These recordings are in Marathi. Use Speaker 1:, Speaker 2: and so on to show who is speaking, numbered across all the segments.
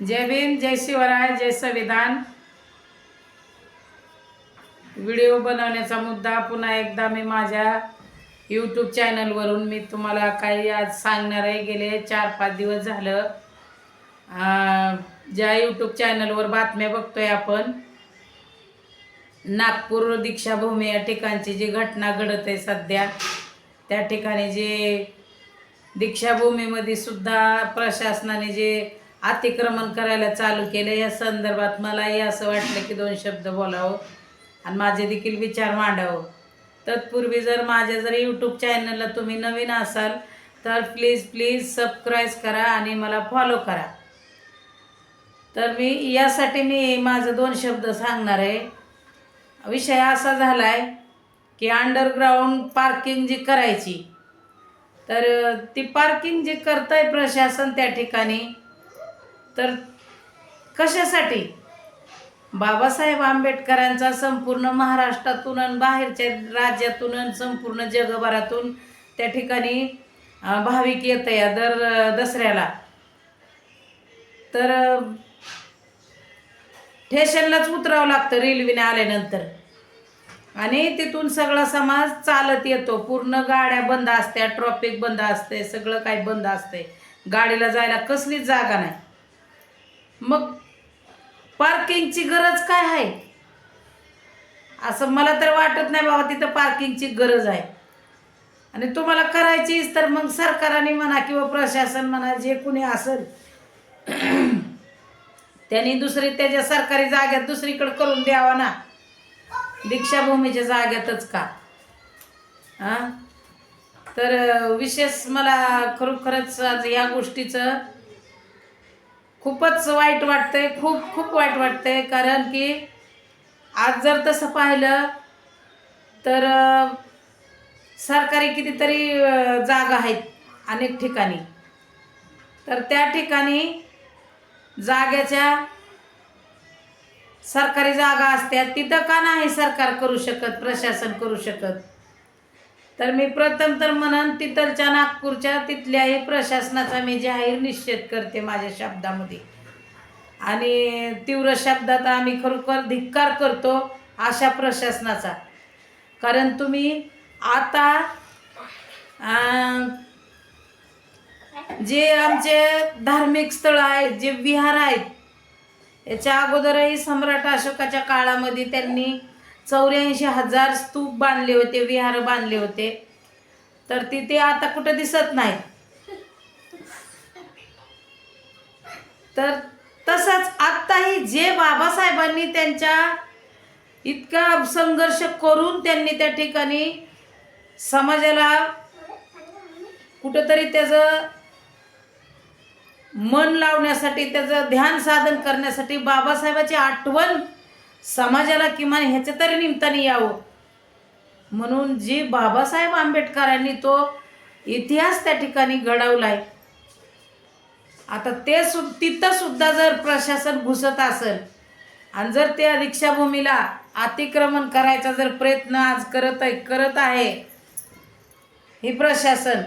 Speaker 1: जय भीम जय शिवराय जय संविधान. व्हिडिओ बनवण्याचा मुद्दा पुन्हा एकदा मी माझ्या यूट्यूब चॅनलवरून मी तुम्हाला काही आज सांगणार आहे. गेले चार पाच दिवस झालं. ज्या यूट्यूब चॅनलवर बातम्या बघतोय आपण नागपूर दीक्षाभूमी या ठिकाणची जी घटना घडत आहे सध्या त्या ठिकाणी जे दीक्षाभूमीमध्ये सुद्धा प्रशासनाने जे अतिक्रमण करायला चालू केलं. या संदर्भात मलाही असं वाटलं की दोन शब्द बोलावं आणि माझे देखील विचार मांडावं. तत्पूर्वी जर माझ्या जर यूट्यूब चॅनलला तुम्ही नवीन असाल तर प्लीज प्लीज सबस्क्राईब करा आणि मला फॉलो करा. तर मी यासाठी मी माझं दोन शब्द सांगणार आहे. विषय असा झाला आहे की अंडरग्राऊंड पार्किंग जी करायची तर ती पार्किंग जी करताय प्रशासन त्या ठिकाणी तर कशासाठी? बाबासाहेब आंबेडकरांचा संपूर्ण महाराष्ट्रातून आणि बाहेरच्या राज्यातून आणि संपूर्ण जगभरातून त्या ठिकाणी भाविक येत या दर दसऱ्याला. तर ठेशनलाच उतरावं लागतं रेल्वेने आल्यानंतर. आणि तिथून सगळा समाज चालत येतो. पूर्ण गाड्या बंद असत्या ट्रॉफिक बंद असते सगळं काही बंद असते गाडीला जायला कसलीच जागा नाही. मग पार्किंगची गरज काय आहे? असं मला तर वाटत नाही बाबा तिथं पार्किंगची गरज आहे. आणि तुम्हाला करायचीच तर मग सरकारने म्हणा किंवा प्रशासन म्हणा जे कुणी असेल त्यांनी दुसरी त्याच्या सरकारी जाग्यात दुसरीकडे करून द्यावा ना. दीक्षाभूमीच्या जाग्यातच का? हां? तर विशेष मला खरोखरच आज या गोष्टीचं खूपच वाईट वाटतंय खूप खूप वाईट वाटतंय. कारण की आज जर तसं पाहिलं तर सरकारी कितीतरी जागा आहेत अनेक ठिकाणी. तर त्या ठिकाणी जाग्याच्या सरकारी जागा असत्या तिथं का नाही सरकार करू शकत प्रशासन करू शकत? तर मी प्रथम तर म्हणन तिथलच्या नागपूरच्या तिथल्याही प्रशासनाचा मी जाहीर निषेध करते माझ्या शब्दामध्ये. आणि तीव्र शब्दात आम्ही खरोखर धिक्कार करतो अशा प्रशासनाचा. कारण तुम्ही आता जे आमचे धार्मिक स्थळं आहेत जे विहार आहेत याच्या अगोदरही सम्राट अशोकाच्या काळामध्ये त्यांनी चौऱ्याऐंशी हजार स्तूप बांधले होते विहार बांधले होते. तर तिथे आता कुठं दिसत नाही तर तसंच आत्ताही जे बाबासाहेबांनी त्यांच्या इतका संघर्ष करून त्यांनी त्या ठिकाणी समाजाला कुठंतरी त्याचं मन लावण्यासाठी त्याचं ध्यान साधन करण्यासाठी बाबासाहेबाची आठवण समाजाला किमान ह्याच्या तरी निमित्ताने यावं. म्हणून जी बाबासाहेब आंबेडकरांनी तो इतिहास त्या ठिकाणी घडवलाय आता ते सु तिथं सुद्धा जर प्रशासन घुसत असेल आणि जर त्या रिक्षाभूमीला अतिक्रमण करायचा जर प्रयत्न आज करत आहे करत आहे हे प्रशासन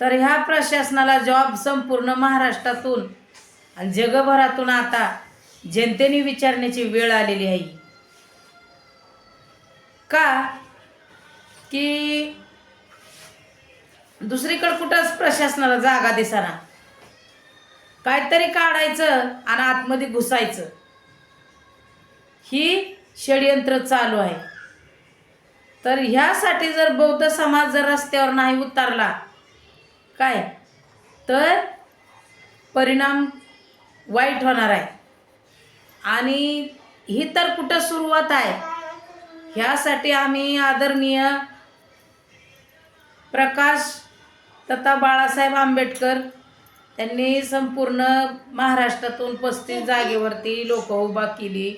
Speaker 1: तर ह्या प्रशासनाला जॉब संपूर्ण महाराष्ट्रातून आणि जगभरातून आता जनतेने विचारण्याची वेळ आलेली आहे. का? की दुसरीकडे कुठंच प्रशासनाला जागा दिसाना. काहीतरी काढायचं आणि आतमध्ये घुसायचं. ही षडयंत्र चालू आहे. तर ह्यासाठी जर बौद्ध समाज जर रस्त्यावर नाही उतरला काय? तर परिणाम वाईट होणार आहे. आणि ही तर कुठं सुरुवात आहे? ह्यासाठी आम्ही आदरणीय प्रकाश तथा बाळासाहेब आंबेडकर त्यांनी संपूर्ण महाराष्ट्रातून पस्तीस जागेवरती लोक उभा केली.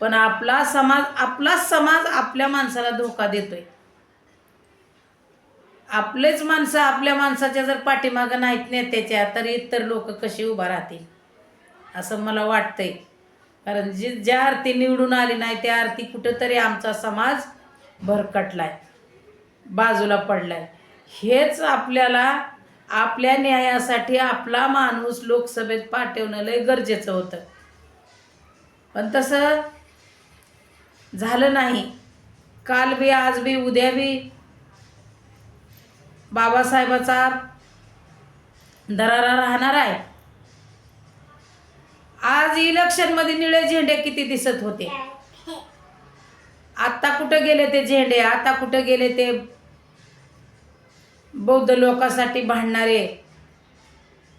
Speaker 1: पण आपला समाज आपलाच समाज आपल्या माणसाला धोका देतोय. आपलेच माणसं आपल्या माणसाच्या जर पाठीमागं नाहीत नेत्याच्या तर इतर लोक कशी उभा राहतील? असं मला वाटतंय. कारण जी ज्या आरती निवडून आली नाही त्या आरती कुठंतरी आमचा समाज भरकटलाय बाजूला पडलाय. हेच आपल्याला आपल्या न्यायासाठी आपला माणूस लोकसभेत पाठवणं लय गरजेचं होतं. पण तसं झालं नाही. काल बी आज बी उद्या बी बाबासाहेबाचा दरारा राहणार आहे. इलेक्शनमध्ये निळे झेंडे किती दिसत होते. आता कुठं गेले ते झेंडे? आता कुठं गेले ते बौद्ध लोकांसाठी भांडणारे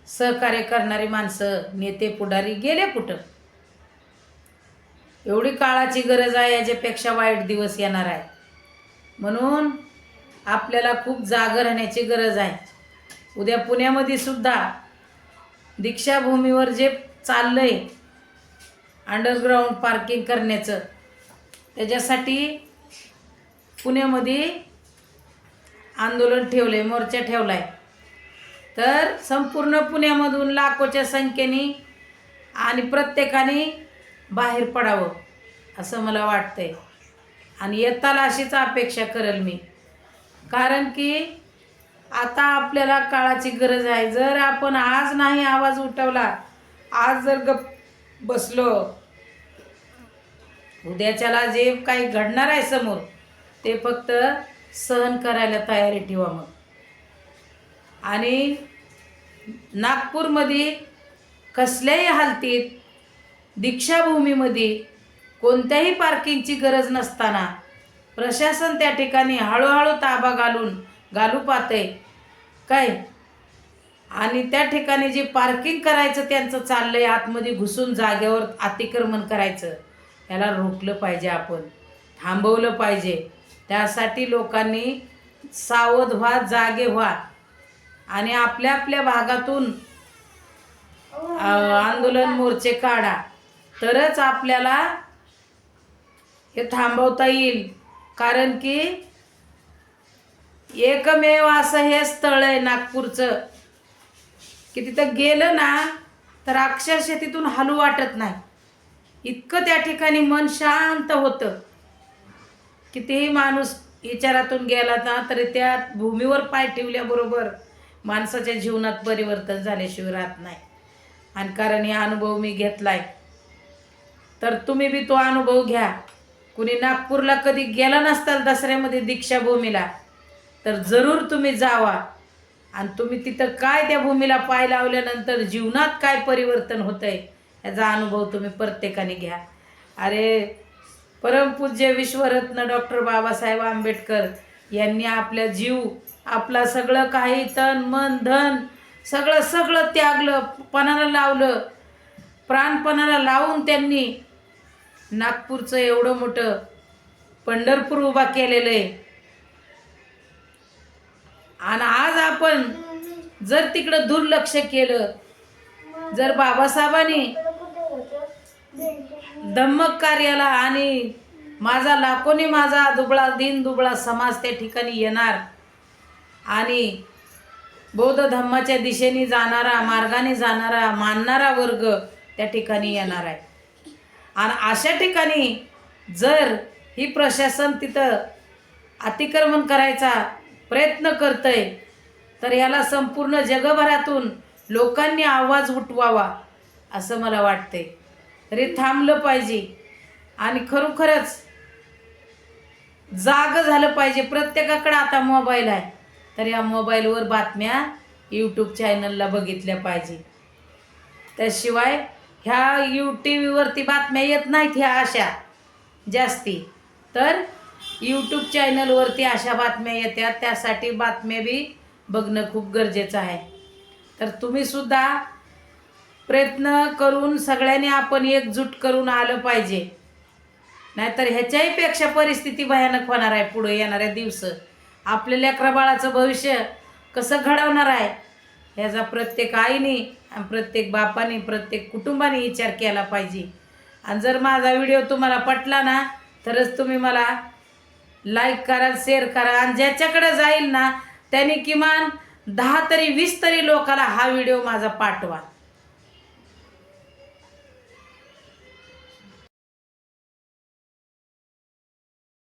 Speaker 1: सहकार्य करणारी माणसं नेते पुढारी गेले कुठं? एवढी काळाची गरज आहे याच्यापेक्षा वाईट दिवस येणार आहे. म्हणून आपल्याला खूप जाग राहण्याची गरज आहे. उद्या पुण्यामध्ये सुद्धा दीक्षाभूमीवर जे चाललंय अंडरग्राऊंड पार्किंग करण्याचं. त्याच्यासाठी पुण्यामध्ये आंदोलन ठेवलं आहे मोर्चा ठेवला आहे तर संपूर्ण पुण्यामधून लाखोच्या संख्येने आणि प्रत्येकाने बाहेर पडावं असं मला वाटतंय. आणि येताला अशीच अपेक्षा करेल मी. कारण की आता आपल्याला काळाची गरज आहे. जर आपण आज नाही आवाज उठवला आज जर गप बसलो. उद्याच्याला जे काही घडणार आहे समोर ते फक्त सहन करायला तयारी ठेवा मग. आणि नागपूरमध्ये कसल्याही हालतीत दीक्षाभूमीमध्ये कोणत्याही पार्किंगची गरज नसताना प्रशासन त्या ठिकाणी हळूहळू ताबा घालून घालू पाहते काय? आणि त्या ठिकाणी जे पार्किंग करायचं त्यांचं चाललंय आतमध्ये घुसून जागेवर अतिक्रमण करायचं याला रोखलं पाहिजे आपण थांबवलं पाहिजे. त्यासाठी लोकांनी सावध व्हा जागे व्हा. आणि आपल्या आपल्या भागातून आंदोलन मोर्चे काढा. तरच आपल्याला हे थांबवता येईल. कारण की एकमेव असं हे स्थळ आहे नागपूरचं. की तिथं गेलं ना तर अक्षरशः तिथून हलू वाटत नाही. इतकं त्या ठिकाणी मन शांत होतं कितीही माणूस विचारातून गेला ना तरी त्या भूमीवर पाय ठेवल्याबरोबर माणसाच्या जीवनात परिवर्तन झाल्याशिवाय राहत नाही. आणि कारण हा अनुभव मी घेतलाय. तर तुम्ही बी तो अनुभव घ्या. कुणी नागपूरला कधी गेला नसताल दसऱ्यामध्ये दीक्षाभूमीला तर जरूर तुम्ही जावा. आणि तुम्ही तिथं काय त्या भूमीला पाय लावल्यानंतर जीवनात काय परिवर्तन होतं आहे याचा अनुभव तुम्ही प्रत्येकाने घ्या. अरे परमपूज्य विश्वरत्न डॉक्टर बाबासाहेब आंबेडकर यांनी आपल्या जीव आपला सगळं काही तन मन धन सगळं सगळं त्यागलं पणाला लावलं. प्राणपणाला लावून त्यांनी नागपूरचं एवढं मोठं पंढरपूर उभा केलेलं आहे. आणि आज आपण जर तिकडं दुर्लक्ष केलं जर बाबासाहेबांनी धम्मक कार्याला आणि माझा लाखोनी माझा दुबळा दिन दुबळा समाज त्या ठिकाणी येणार आणि बौद्ध धम्माच्या दिशेने जाणारा मार्गाने जाणारा मानणारा वर्ग त्या ठिकाणी येणार आहे. आणि अशा ठिकाणी जर ही प्रशासन तिथं अतिक्रमण करायचा प्रयत्न करतंय तर याला संपूर्ण जगभरातून लोकांनी आवाज उठवावा असं मला वाटते तरी थांबलं पाहिजे. आणि खरोखरच जाग झालं पाहिजे. प्रत्येकाकडे आता मोबाईल आहे. तर या मोबाईलवर बातम्या यूट्यूब चॅनलला बघितल्या पाहिजे. त्याशिवाय ह्या यू टी व्हीवरती बातम्या येत नाहीत ह्या अशा जास्ती. तर यूट्यूब चॅनलवरती अशा बातम्या येतात. त्यासाठी बातम्या बी बघणं खूप गरजेचं आहे. तर तुम्हीसुद्धा प्रयत्न करून सगळ्यांनी आपण एकजूट करून आलं पाहिजे. नाहीतर ह्याच्याहीपेक्षा परिस्थिती भयानक होणार आहे पुढे येणाऱ्या दिवस. आपल्या लेकराबाळाचं भविष्य कसं घडवणार आहे ह्याचा प्रत्येक आईने आणि प्रत्येक बापाने प्रत्येक कुटुंबाने विचार केला पाहिजे. आणि जर माझा व्हिडिओ तुम्हाला पटला ना तरच तुम्ही मला लाईक करा शेअर करा आणि ज्याच्याकडे जाईल ना त्याने किमान दहा तरी वीस तरी लोकाला हा व्हिडिओ माझा पाठवा.